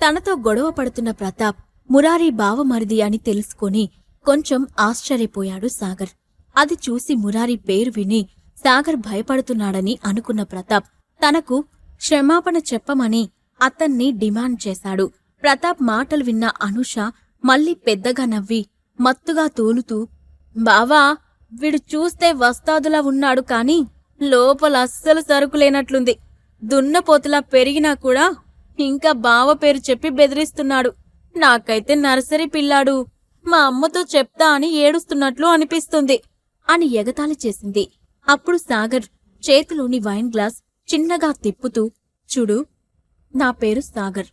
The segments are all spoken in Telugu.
తనతో గొడవ పడుతున్న ప్రతాప్ మురారి బావమరిది అని తెలుసుకొని కొంచెం ఆశ్చర్యపోయాడు సాగర్. అది చూసి మురారి పేరు విని సాగర్ భయపడుతున్నాడని అనుకున్న ప్రతాప్ తనకు క్షమాపణ చెప్పమని అతన్ని డిమాండ్ చేశాడు. ప్రతాప్ మాటలు విన్న అనుష మళ్ళీ పెద్దగా నవ్వి మత్తుగా తూలుతూ బావా వీడు చూస్తే వస్తాదులా ఉన్నాడు కాని లోపల అస్సలు సరుకులేనట్లుంది. దున్నపోతులా పెరిగినా కూడా ఇంకా బావ పేరు చెప్పి బెదిరిస్తున్నాడు. నాకైతే నర్సరీ పిల్లాడు. మా అమ్మతో చెప్తా అని ఏడుస్తున్నట్లు అనిపిస్తుంది అని ఎగతాళి చేసింది. అప్పుడు సాగర్ చేతిలోని వైన్ గ్లాస్ చిన్నగా తిప్పుతూ చూడు నా పేరు సాగర్.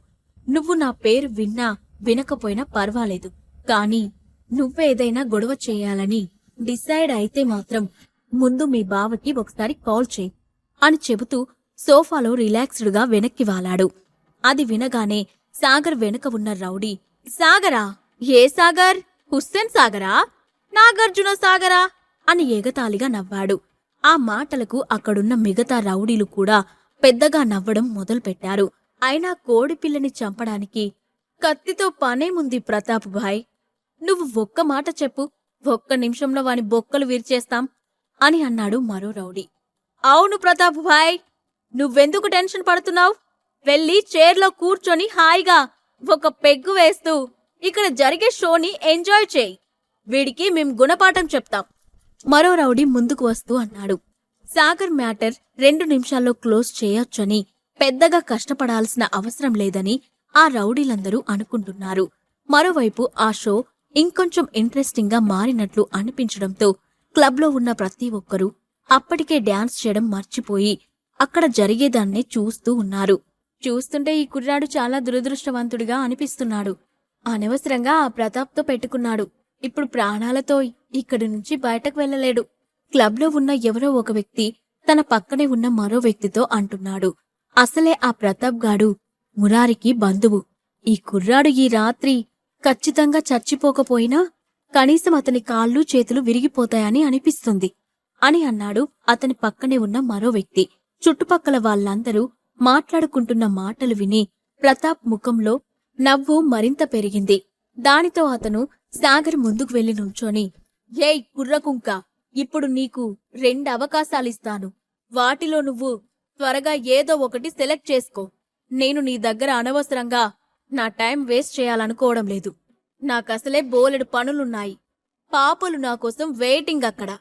నువ్వు నా పేరు విన్నా వినకపోయినా పర్వాలేదు. కాని నువ్వేదైనా గొడవ చేయాలని డిసైడ్ అయితే మాత్రం ముందు మీ బావకి ఒకసారి కాల్ చేయి అని చెబుతూ సోఫాలో రిలాక్స్డ్గా వెనక్కి వాలాడు. అది వినగానే సాగర్ వెనుక ఉన్న రౌడీ సాగరా? ఏ సాగర్? హుస్సేన్ సాగరా? నాగార్జున సాగరా? అని ఎగతాళిగా నవ్వాడు. ఆ మాటలకు అక్కడున్న మిగతా రౌడీలు కూడా పెద్దగా నవ్వడం మొదలుపెట్టారు. అయినా కోడిపిల్లని చంపడానికి కత్తితో పనేముంది ప్రతాప్ భాయ్ నువ్వు ఒక్క మాట చెప్పు ఒక్క నిమిషంలో వాని బొక్కలు విరిచేస్తాం అని అన్నాడు మరో రౌడీ. అవును ప్రతాప్ భాయ్ నువ్వెందుకు టెన్షన్ పడుతున్నావు? వెళ్ళి చైర్లో కూర్చొని హాయిగా ఒక పెగ్గు వేస్తూ ఇక్కడ జరిగే షోని ఎంజాయ్ చేయి. వీడికి మేం గుణపాఠం చెప్తాం. మరో రౌడీ ముందుకు వస్తూ అన్నాడు. సాగర్ మ్యాటర్ రెండు నిమిషాల్లో క్లోజ్ చేయొచ్చని పెద్దగా కష్టపడాల్సిన అవసరం లేదని ఆ రౌడీలందరూ అనుకుంటున్నారు. మరోవైపు ఆ షో ఇంకొంచెం ఇంట్రెస్టింగ్గా మారినట్లు అనిపించడంతో క్లబ్లో ఉన్న ప్రతి ఒక్కరూ అప్పటికే డ్యాన్స్ చేయడం మర్చిపోయి అక్కడ జరిగేదాన్నే చూస్తూ ఉన్నారు. చూస్తుంటే ఈ కుర్రాడు చాలా దురదృష్టవంతుడిగా అనిపిస్తున్నాడు. అనవసరంగా ఆ ప్రతాప్తో పెట్టుకున్నాడు. ఇప్పుడు ప్రాణాలతో ఇక్కడి నుంచి బయటకు వెళ్ళలేడు. క్లబ్లో ఉన్న ఎవరో ఒక వ్యక్తి తన పక్కనే ఉన్న మరో వ్యక్తితో అంటున్నాడు. అసలే ఆ ప్రతాప్ గాడు మురారికి బంధువు. ఈ కుర్రాడు ఈ రాత్రి ఖచ్చితంగా చచ్చిపోకపోయినా కనీసం అతని కాళ్ళు చేతులు విరిగిపోతాయని అనిపిస్తుంది. అని అన్నాడు అతని పక్కనే ఉన్న మరో వ్యక్తి. చుట్టుపక్కల వాళ్ళందరూ మాట్లాడుకుంటున్న మాటలు విని ప్రతాప్ ముఖంలో నవ్వు మరింత పెరిగింది. దానితో అతను సాగర్ ముందుకు వెళ్ళి నుంచొని ఏయ్ కుర్రకుంక ఇప్పుడు నీకు రెండు అవకాశాలిస్తాను. వాటిలో నువ్వు త్వరగా ఏదో ఒకటి సెలెక్ట్ చేసుకో. నేను నీ దగ్గర అనవసరంగా నా టైం వేస్ట్ చేయాలనుకోవడం లేదు. నాకసలే బోలెడు పనులున్నాయి. పాపలు నా కోసం వెయిటింగ్ అక్కడ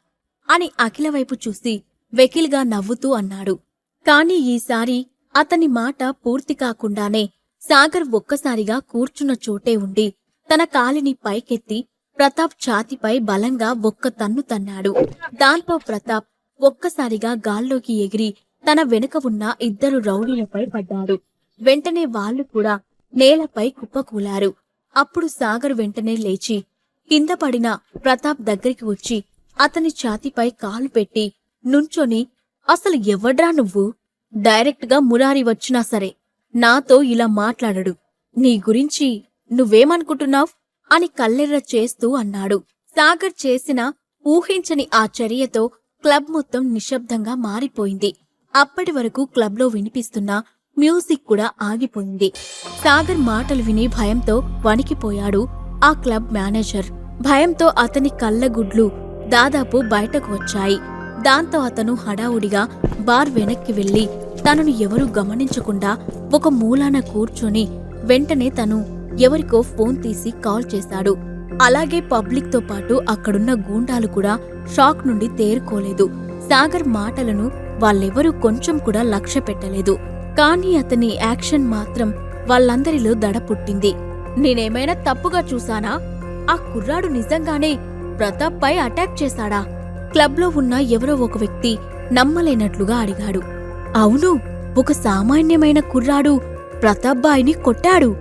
అని అఖిల వైపు చూసి వెకిల్గా నవ్వుతూ అన్నాడు. కాని ఈసారి అతని మాట పూర్తి కాకుండానే సాగర్ ఒక్కసారిగా కూర్చున్న చోటే ఉండి తన కాలిని పైకెత్తి ప్రతాప్ ఛాతిపై బలంగా ఒక్క తన్ను తన్నాడు. దాంతో ప్రతాప్ ఒక్కసారిగా గాల్లోకి ఎగిరి తన వెనుక ఉన్న ఇద్దరు రౌడీలపై పడ్డాడు. వెంటనే వాళ్ళు కూడా నేలపై కుప్పకూలారు. అప్పుడు సాగర్ వెంటనే లేచి కింద పడిన ప్రతాప్ దగ్గరికి వచ్చి అతని ఛాతిపై కాలు పెట్టి నుంచొని అసలు ఎవడ్రా నువ్వు? డైరెక్ట్గా మురారి వచ్చినా సరే నాతో ఇలా మాట్లాడడు. నీ గురించి నువ్వేమనుకుంటున్నావ్? అని కల్లెర్ర చేస్తూ అన్నాడు. సాగర్ చేసిన ఊహించని ఆ చర్యతో క్లబ్ మొత్తం నిశ్శబ్దంగా మారిపోయింది. అప్పటి వరకు క్లబ్లో వినిపిస్తున్న మ్యూజిక్ కూడా ఆగిపోయింది. సాగర్ మాటలు విని భయంతో వణికిపోయాడు ఆ క్లబ్ మేనేజర్. భయంతో అతని కళ్ళగుడ్లు దాదాపు బయటకు వచ్చాయి. దాంతో అతను హడావుడిగా బార్ వెనక్కి వెళ్ళి తనను ఎవరూ గమనించకుండా ఒక మూలాన కూర్చొని వెంటనే తను ఎవరికో ఫోన్ తీసి కాల్ చేశాడు. అలాగే పబ్లిక్తో పాటు అక్కడున్న గూండాలు కూడా షాక్ నుండి తేరుకోలేదు. సాగర్ మాటలను వాళ్ళెవరూ కొంచెం కూడా లక్ష్య పెట్టలేదు. కానీ అతని యాక్షన్ మాత్రం వాళ్ళందరిలో దడ పుట్టింది. నేనేమైనా తప్పుగా చూశానా? ఆ కుర్రాడు నిజంగానే ప్రతాప్ పై అటాక్ చేశాడా? క్లబ్లో ఉన్న ఎవరో ఒక వ్యక్తి నమ్మలేనట్లుగా అడిగాడు. అవును ఒక సామాన్యమైన కుర్రాడు ప్రతాబ్బాయిని కొట్టాడు.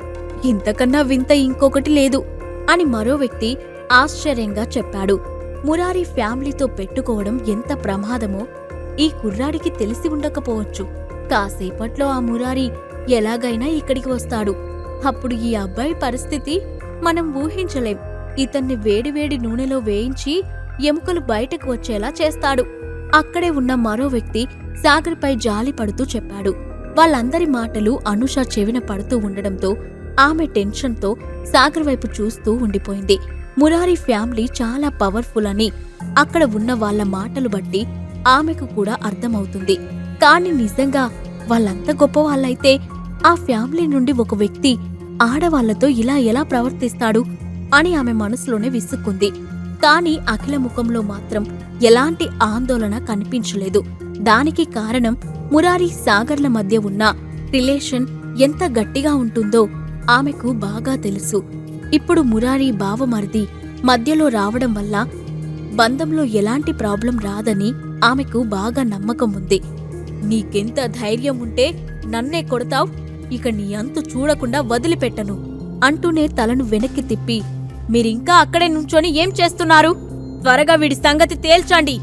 ఇంతకన్నా వింత ఇంకొకటి లేదు అని మరో వ్యక్తి ఆశ్చర్యంగా చెప్పాడు. మురారి ఫ్యామిలీతో పెట్టుకోవడం ఎంత ప్రమాదమో ఈ కుర్రాడికి తెలిసి ఉండకపోవచ్చు. కాసేపట్లో ఆ మురారి ఎలాగైనా ఇక్కడికి వస్తాడు. అప్పుడు ఈ అబ్బాయి పరిస్థితి మనం ఊహించలేం. ఇతన్ని వేడివేడి నూనెలో వేయించి ఎముకలు బయటకు వచ్చేలా చేస్తాడు. అక్కడే ఉన్న మరో వ్యక్తి సాగర్పై జాలి పడుతూ చెప్పాడు. వాళ్ళందరి మాటలు అనుష చెవిన పడుతూ ఉండడంతో ఆమె టెన్షన్తో సాగర్ వైపు చూస్తూ ఉండిపోయింది. మురారి ఫ్యామిలీ చాలా పవర్ఫుల్ అని అక్కడ ఉన్న వాళ్ళ మాటలు బట్టి ఆమెకు కూడా అర్థమవుతుంది. కాని నిజంగా వాళ్ళంత గొప్ప వాళ్ళైతే ఆ ఫ్యామిలీ నుండి ఒక వ్యక్తి ఆడవాళ్ళతో ఇలా ఎలా ప్రవర్తిస్తాడు అని ఆమె మనసులోనే విసుక్కుంది. కాని అఖిల ముఖంలో మాత్రం ఎలాంటి ఆందోళన కనిపించలేదు. దానికి కారణం మురారి సాగర్ల మధ్య ఉన్న రిలేషన్ ఎంత గట్టిగా ఉంటుందో ఆమెకు బాగా తెలుసు. ఇప్పుడు మురారి బావమరిది మధ్యలో రావడం వల్ల బంధంలో ఎలాంటి ప్రాబ్లం రాదని ఆమెకు బాగా నమ్మకం ఉంది. నీకెంత ధైర్యం ఉంటే నన్నే కొడతావ్ ఇక నీ అంతు చూడకుండా వదిలిపెట్టను అంటూనే తలను వెనక్కి తిప్పి మీరింకా అక్కడే నుంచొని ఏం చేస్తున్నారు? త్వరగా వీడి సంగతి తేల్చండి.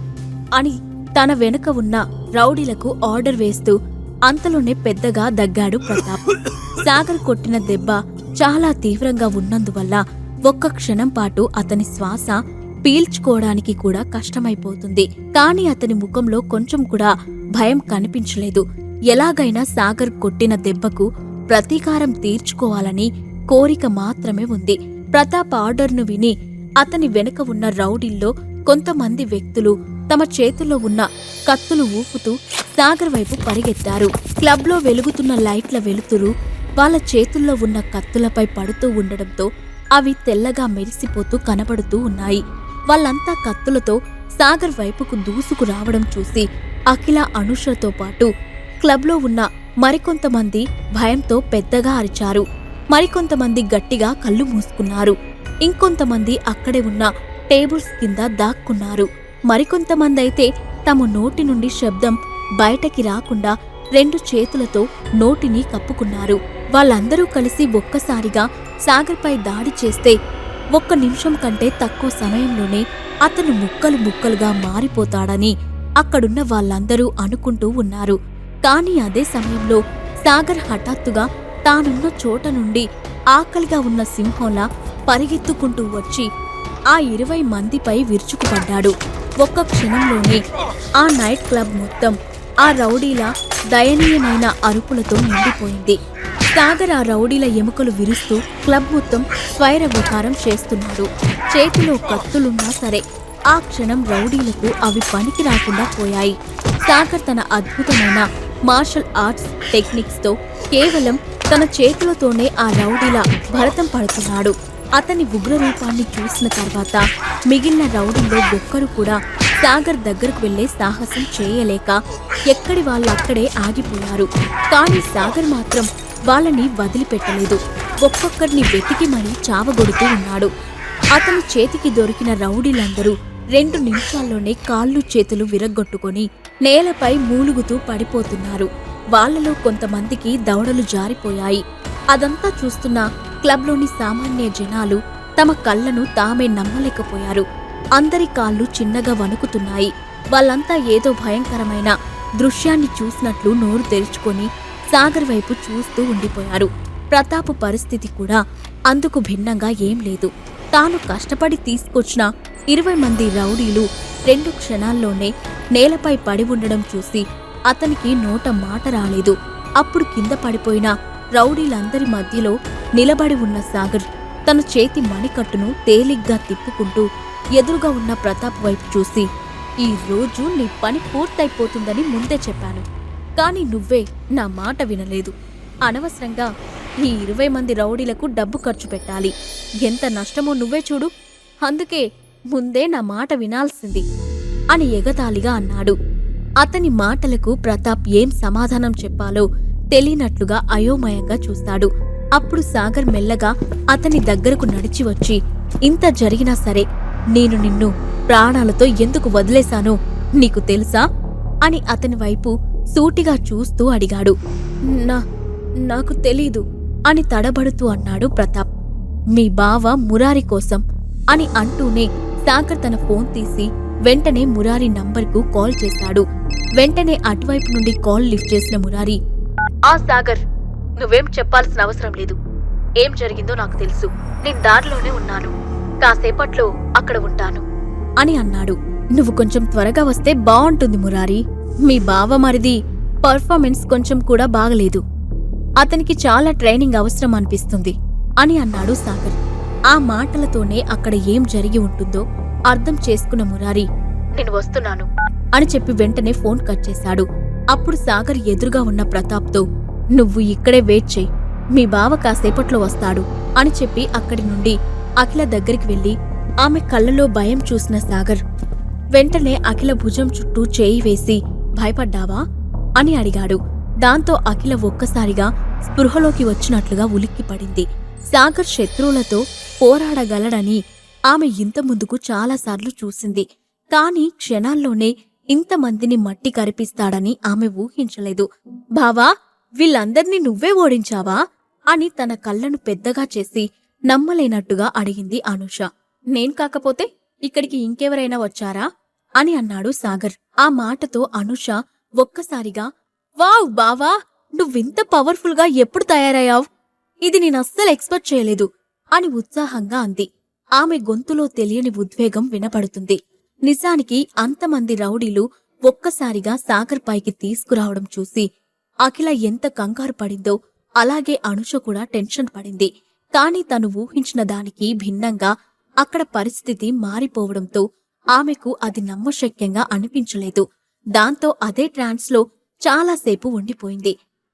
అని తన వెనుక ఉన్న రౌడీలకు ఆర్డర్ వేస్తూ అంతలోనే పెద్దగా దగ్గాడు ప్రతాప్. సాగర్ కొట్టిన దెబ్బ చాలా తీవ్రంగా ఉన్నందువల్ల ఒక్క క్షణం పాటు అతని శ్వాస పీల్చుకోవడానికి కూడా కష్టమైపోతుంది. కాని అతని ముఖంలో కొంచెం కూడా భయం కనిపించలేదు. ఎలాగైనా సాగర్ కొట్టిన దెబ్బకు ప్రతీకారం తీర్చుకోవాలని కోరిక మాత్రమే ఉంది. ప్రతాప్ ఆర్డర్ను విని అతని వెనుక ఉన్న రౌడీల్లో కొంతమంది వ్యక్తులు తమ చేతుల్లో ఉన్న కత్తులు ఊపుతూ సాగర్ వైపు పరిగెత్తారు. క్లబ్లో వెలుగుతున్న లైట్ల వెలుతురు వాళ్ళ చేతుల్లో ఉన్న కత్తులపై పడుతూ ఉండడంతో అవి తెల్లగా మెరిసిపోతూ కనబడుతూ ఉన్నాయి. వాళ్ళంతా కత్తులతో సాగర్ వైపుకు దూసుకు రావడం చూసి అఖిల అనుషతో పాటు క్లబ్లో ఉన్న మరికొంతమంది భయంతో పెద్దగా అరిచారు. మరికొంతమంది గట్టిగా కళ్ళు మూసుకున్నారు. ఇంకొంతమంది అక్కడే ఉన్న టేబుల్స్ కింద దాక్కున్నారు. మరికొంతమంది అయితే తమ నోటి నుండి శబ్దం బయటకి రాకుండా రెండు చేతులతో నోటిని కప్పుకున్నారు. వాళ్ళందరూ కలిసి ఒక్కసారిగా సాగర్పై దాడి చేస్తే ఒక్క నిమిషం కంటే తక్కువ సమయంలోనే అతను ముక్కలు ముక్కలుగా మారిపోతాడని అక్కడున్న వాళ్ళందరూ అనుకుంటూ ఉన్నారు. కాని అదే సమయంలో సాగర్ హఠాత్తుగా తానున్న చోట నుండి ఆకలిగా ఉన్న సింహంలా పరిగెత్తుకుంటూ వచ్చి ఆ ఇరవై మందిపై విరుచుకుపడ్డాడు. ఒక్క క్షణంలోనే ఆ నైట్ క్లబ్ మొత్తం ఆ రౌడీల దయనీయమైన అరుపులతో నిండిపోయింది. సాగర్ ఆ రౌడీల ఎముకలు విరుస్తూ క్లబ్ మొత్తం స్వైర విహారం చేస్తున్నాడు. చేతిలో కత్తులున్నా సరే ఆ క్షణం రౌడీలకు అవి పనికి రాకుండా పోయాయి. సాగర్ తన అద్భుతమైన మార్షల్ ఆర్ట్స్ టెక్నిక్స్తో కేవలం తన చేతులతోనే ఆ రౌడీలా భరతం పడుతున్నాడు. అతని ఉగ్రరూపాన్ని చూసిన తర్వాత మిగిలిన రౌడీల్లో ఒక్కరు కూడా సాగర్ దగ్గరకు వెళ్ళే సాహసం చేయలేక ఎక్కడి వాళ్ళు అక్కడే ఆగిపోయారు. కానీ సాగర్ మాత్రం వాళ్ళని వదిలిపెట్టలేదు. ఒక్కొక్కరిని వెతికి మరీ చావగొడుతూ ఉన్నాడు. అతని చేతికి దొరికిన రౌడీలందరూ రెండు నిమిషాల్లోనే కాళ్ళు చేతులు విరగ్గొట్టుకొని నేలపై మూలుగుతూ పడిపోతున్నారు. వాళ్ళలో కొంతమందికి దవడలు జారిపోయాయి. అదంతా చూస్తున్న క్లబ్లోని సామాన్య జనాలు తమ కళ్ళను తామే నమ్మలేకపోయారు. అందరి కాళ్ళు చిన్నగా వణుకుతున్నాయి. వాళ్ళంతా ఏదో భయంకరమైన దృశ్యాన్ని చూసినట్లు నోరు తెరుచుకొని సాగర్ వైపు చూస్తూ ఉండిపోయారు. ప్రతాప్ పరిస్థితి కూడా అందుకు భిన్నంగా ఏం లేదు. తాను కష్టపడి తీసుకొచ్చిన ఇరవై మంది రౌడీలు రెండు క్షణాల్లోనే నేలపై పడి ఉండడం చూసి అతనికి నోట మాట రాలేదు. అప్పుడు కింద పడిపోయిన రౌడీలందరి మధ్యలో నిలబడి ఉన్న సాగర్ తన చేతి మణికట్టును తేలిగ్గా తిప్పుకుంటూ ఎదురుగా ఉన్న ప్రతాప్ వైపు చూసి ఈ రోజు నీ పని పూర్తయిపోతుందని ముందే చెప్పాను. కానీ నువ్వే నా మాట వినలేదు. అనవసరంగా ఈ ఇరవై మంది రౌడీలకు డబ్బు ఖర్చు పెట్టాలి. ఎంత నష్టమో నువ్వే చూడు. అందుకే ముందే నా మాట వినాల్సింది అని ఎగతాళిగా అన్నాడు. అతని మాటలకు ప్రతాప్ ఏం సమాధానం చెప్పాలో తెలియనట్లుగా అయోమయంగా చూస్తాడు. అప్పుడు సాగర్ మెల్లగా అతని దగ్గరకు నడిచి వచ్చి ఇంత జరిగినా సరే నేను నిన్ను ప్రాణాలతో ఎందుకు వదిలేశానో? నీకు తెలుసా? అని అతని వైపు సూటిగా చూస్తూ అడిగాడు. నా నాకు తెలీదు అని తడబడుతూ అన్నాడు ప్రతాప్. మీ బావ మురారి కోసం అని అంటూనే సాగర్ తన ఫోన్ తీసి వెంటనే మురారి నంబర్కు కాల్ చేశాడు. వెంటనే అటువైపు నుండి కాల్ లిఫ్ట్ చేసిన మురారి ఆ సాగర్ నువ్వేం చెప్పాల్సిన అవసరం లేదు. ఏం జరిగిందో నాకు తెలుసు. నేను దారిలోనే ఉన్నాను. కాసేపట్లో అక్కడ ఉంటాను. అని అన్నాడు. నువ్వు కొంచెం త్వరగా వస్తే బాగుంటుంది మురారి. మీ బావ మరిది పర్ఫార్మెన్స్ కొంచెం కూడా బాగలేదు. అతనికి చాలా ట్రైనింగ్ అవసరం అనిపిస్తుంది. అని అన్నాడు సాగర్. ఆ మాటలతోనే అక్కడ ఏం జరిగి ఉంటుందో అర్థం చేసుకున్న మురారి నేను వస్తున్నాను. అని చెప్పి వెంటనే ఫోన్ కట్ చేశాడు. అప్పుడు సాగర్ ఎదురుగా ఉన్న ప్రతాప్తో నువ్వు ఇక్కడే వెయిట్ చెయ్యి మీ బావ కాసేపట్లో వస్తాడు అని చెప్పి అక్కడి నుండి అఖిల దగ్గరికి వెళ్ళి ఆమె కళ్ళలో భయం చూసిన సాగర్ వెంటనే అఖిల భుజం చుట్టూ చేయి వేసి భయపడ్డావా? అని అడిగాడు. దాంతో అఖిల ఒక్కసారిగా స్పృహలోకి వచ్చినట్లుగా ఉలిక్కిపడింది. సాగర్ శత్రువులతో పోరాడగలడని ఆమె ఇంత ముందుకు చాలాసార్లు చూసింది. కాని క్షణాల్లోనే ఇంతమందిని మట్టి కరిపిస్తాడని ఆమె ఊహించలేదు. బావా వీళ్ళందర్నీ నువ్వే ఓడించావా? అని తన కళ్ళను పెద్దగా చేసి నమ్మలేనట్టుగా అడిగింది అనుష. నేను కాకపోతే ఇక్కడికి ఇంకెవరైనా వచ్చారా? అని అన్నాడు సాగర్. ఆ మాటతో అనుష ఒక్కసారిగా వావ్ బావా నువ్వింత పవర్ఫుల్గా ఎప్పుడు తయారయ్యావ్? ఇది నేనస్సలు ఎక్స్పెక్ట్ చేయలేదు అని ఉత్సాహంగా అంది. ఆమె గొంతులో తెలియని ఉద్వేగం వినపడుతుంది. నిజానికి అంతమంది రౌడీలు ఒక్కసారిగా సాగర్ పైకి తీసుకురావడం చూసి అఖిల ఎంత కంగారు పడిందో అలాగే అనుష కూడా టెన్షన్ పడింది. కాని తను ఊహించిన దానికి భిన్నంగా అక్కడ పరిస్థితి మారిపోవడంతో ఆమెకు అది నమ్మశక్యంగా అనిపించలేదు. దాంతో అదే ట్రాన్స్లో చాలాసేపు ఉండిపోయింది.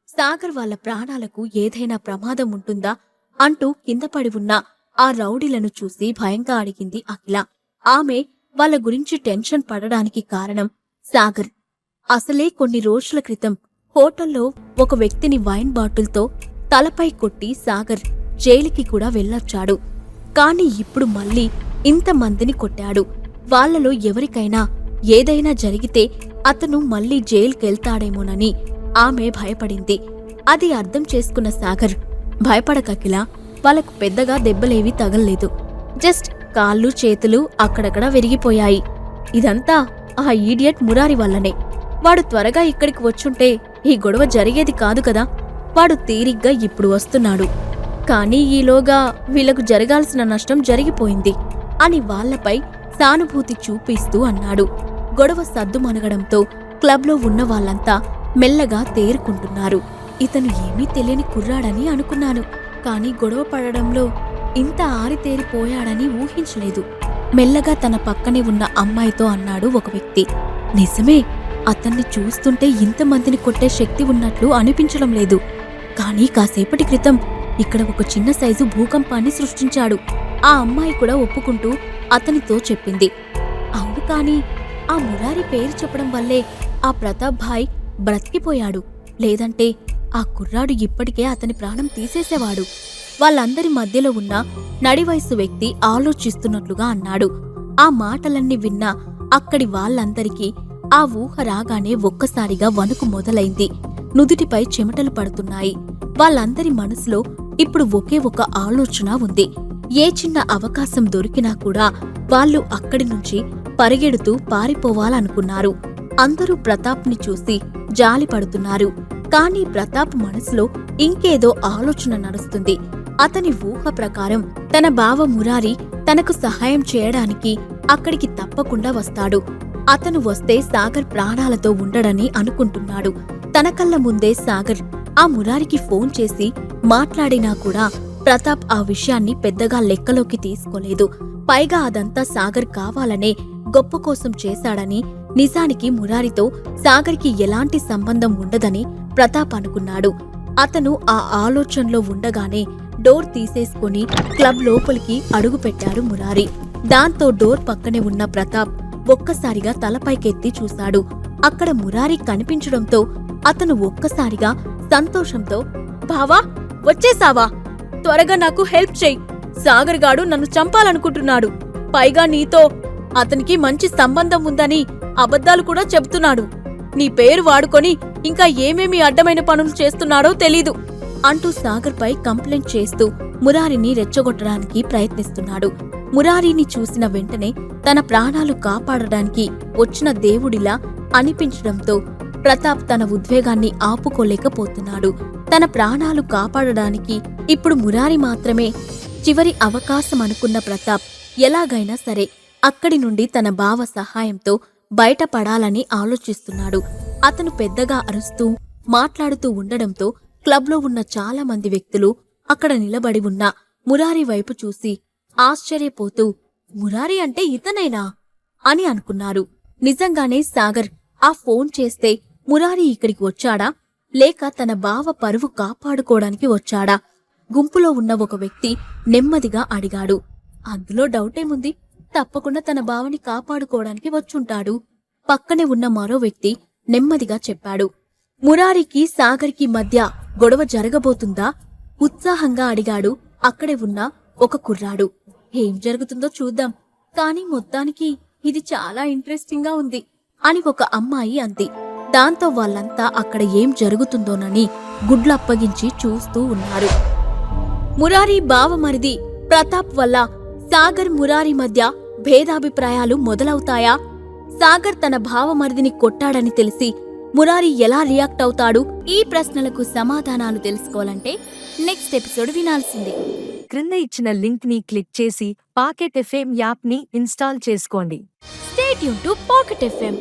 సాగర్ వాళ్ళ ప్రాణాలకు ఏదైనా ప్రమాదం ఉంటుందా అంటూ కింద పడి ఉన్న ఆ రౌడీలను చూసి భయంగా అడిగింది అఖిల. ఆమె వాళ్ళ గురించి టెన్షన్ పడడానికి కారణం సాగర్. అసలే కొన్ని రోజుల క్రితం హోటల్లో ఒక వ్యక్తిని వైన్ బాటిల్తో తలపై కొట్టి సాగర్ జైలుకి కూడా వెళ్ళొచ్చాడు. కాని ఇప్పుడు మళ్ళీ ఇంతమందిని కొట్టాడు. వాళ్ళలో ఎవరికైనా ఏదైనా జరిగితే అతను మళ్ళీ జైలుకెళ్తాడేమోనని ఆమె భయపడింది. అది అర్థం చేసుకున్న సాగర్ భయపడకకిలా వాళ్ళకు పెద్దగా దెబ్బలేవి తగలలేదు. జస్ట్ కాళ్ళు చేతులు అక్కడక్కడ విరిగిపోయాయి. ఇదంతా ఆ ఈడియట్ మురారి వల్లనే. వాడు త్వరగా ఇక్కడికి వచ్చుంటే ఈ గొడవ జరిగేది కాదు కదా. వాడు తీరిగ్గా ఇప్పుడు వస్తున్నాడు. కానీ ఈలోగా వీళ్ళకు జరగాల్సిన నష్టం జరిగిపోయింది అని వాళ్ళపై సానుభూతి చూపిస్తూ అన్నాడు. గొడవ సద్దుమనగడంతో క్లబ్లో ఉన్న వాళ్ళంతా మెల్లగా తేరుకుంటున్నారు. ఇతను ఏమీ తెలియని కుర్రాడని అనుకున్నాను. కానీ గొడవ పడడంలో ఇంత ఆరితేరిపోయాడని ఊహించలేదు. మెల్లగా తన పక్కనే ఉన్న అమ్మాయితో అన్నాడు ఒక వ్యక్తి. నిజమే అతన్ని చూస్తుంటే ఇంతమందిని కొట్టే శక్తి ఉన్నట్లు అనిపించడం లేదు. కానీ కాసేపటి క్రితం ఇక్కడ ఒక చిన్న సైజు భూకంపాన్ని సృష్టించాడు. ఆ అమ్మాయి కూడా ఒప్పుకుంటూ అతనితో చెప్పింది. అవును కాని ఆ మురారి పేరు చెప్పడం వల్లే ఆ ప్రతాప్ భాయ్ బ్రతికిపోయాడు. లేదంటే ఆ కుర్రాడు ఇప్పటికే అతని ప్రాణం తీసేసేవాడు. వాళ్ళందరి మధ్యలో ఉన్న నడివయసు వ్యక్తి ఆలోచిస్తున్నట్లుగా అన్నాడు. ఆ మాటలన్నీ విన్న అక్కడి వాళ్ళందరికీ ఆ ఊహ రాగానే ఒక్కసారిగా వణుకు మొదలైంది. నుదుటిపై చెమటలు పడుతున్నాయి. వాళ్ళందరి మనసులో ఇప్పుడు ఒకే ఒక ఆలోచన ఉంది. ఏ చిన్న అవకాశం దొరికినా కూడా వాళ్ళు అక్కడి నుంచి పరిగెడుతూ పారిపోవాలనుకున్నారు. అందరూ ప్రతాప్ని చూసి జాలి పడుతున్నారు కానీ ప్రతాప్ మనసులో ఇంకేదో ఆలోచన నడుస్తుంది. అతని ఊహ ప్రకారం తన బావ మురారి తనకు సహాయం చేయడానికి అక్కడికి తప్పకుండా వస్తాడు. అతను వస్తే సాగర్ ప్రాణాలతో ఉండడని అనుకుంటున్నాడు. తన కళ్ళ ముందే సాగర్ ఆ మురారికి ఫోన్ చేసి మాట్లాడినా కూడా ప్రతాప్ ఆ విషయాన్ని పెద్దగా లెక్కలోకి తీసుకోలేదు. పైగా అదంతా సాగర్ కావాలనే గొప్ప కోసం చేశాడని నిజానికి మురారితో సాగర్కి ఎలాంటి సంబంధం ఉండదని ప్రతాప్ అనుకున్నాడు. అతను ఆ ఆలోచనలో ఉండగానే డోర్ తీసేసుకుని క్లబ్ లోపలికి అడుగుపెట్టాడు మురారి. దాంతో డోర్ పక్కనే ఉన్న ప్రతాప్ ఒక్కసారిగా తలపైకెత్తి చూశాడు. అక్కడ మురారి కనిపించడంతో అతను ఒక్కసారిగా సంతోషంతో బావా వచ్చేసావా? త్వరగా నాకు హెల్ప్ చెయ్యి. సాగర్ గాడు నన్ను చంపాలనుకుంటున్నాడు. పైగా నీతో అతనికి మంచి సంబంధం ఉందని అబద్ధాలు కూడా చెబుతున్నాడు. నీ పేరు వాడుకొని ఇంకా ఏమేమి అడ్డమైన పనులు చేస్తున్నాడో తెలీదు అంటూ సాగర్పై కంప్లైంట్ చేస్తూ మురారిని రెచ్చగొట్టడానికి ప్రయత్నిస్తున్నాడు. మురారిని చూసిన వెంటనే తన ప్రాణాలు కాపాడడానికి వచ్చిన దేవుడిలా అనిపించడంతో ప్రతాప్ తన ఉద్వేగాన్ని ఆపుకోలేకపోతున్నాడు. తన ప్రాణాలు కాపాడడానికి ఇప్పుడు మురారి మాత్రమే చివరి అవకాశం అనుకున్న ప్రతాప్ ఎలాగైనా సరే అక్కడి నుండి తన బావ సహాయంతో బయటపడాలని ఆలోచిస్తున్నాడు. అతను పెద్దగా అరుస్తూ మాట్లాడుతూ ఉండడంతో క్లబ్లో ఉన్న చాలా మంది వ్యక్తులు అక్కడ నిలబడి ఉన్న మురారి వైపు చూసి ఆశ్చర్యపోతూ మురారి అంటే ఇతనేనా? అని అనుకున్నారు. నిజంగానే సాగర్ ఆ ఫోన్ చేస్తే మురారి ఇక్కడికి వచ్చాడా? లేక తన బావ పరువు కాపాడుకోవడానికి వచ్చాడా? గుంపులో ఉన్న ఒక వ్యక్తి నెమ్మదిగా అడిగాడు. అందులో డౌటేముంది? తప్పకుండా తన బావని కాపాడుకోవడానికి వచ్చుంటాడు. పక్కనే ఉన్న మరో వ్యక్తి నెమ్మదిగా చెప్పాడు. మురారికి సాగర్కి మధ్య గొడవ జరగబోతుందా? ఉత్సాహంగా అడిగాడు. అక్కడే ఉన్న ఒక కుర్రాడు. ఏం జరుగుతుందో చూద్దాం. కానీ మొత్తానికి ఇది చాలా ఇంట్రెస్టింగ్గా ఉంది అని ఒక అమ్మాయి అంది. దాంతో వాళ్ళంతా అక్కడ ఏం జరుగుతుందోనని గుడ్లు అప్పగించి చూస్తూ ఉన్నారు. మురారి బావమరిది ప్రతాప్ వల్ల సాగర్ మురారి మధ్య భేదాభిప్రాయాలు మొదలవుతాయా? సాగర్ తన భావమరిదిని కొట్టాడని తెలిసి మురారి ఎలా రియాక్ట్ అవుతాడు ఈ ప్రశ్నలకు సమాధానాలు తెలుసుకోవాలంటే నెక్స్ట్ ఎపిసోడ్ వినాల్సిందే. క్రింద ఇచ్చిన లింక్ని క్లిక్ చేసి పాకెట్ ఎఫ్ఎం యాప్ని ఇన్స్టాల్ చేసుకోండి. స్టేట్ యూన్ టు పాకెట్ ఎఫ్ఎం.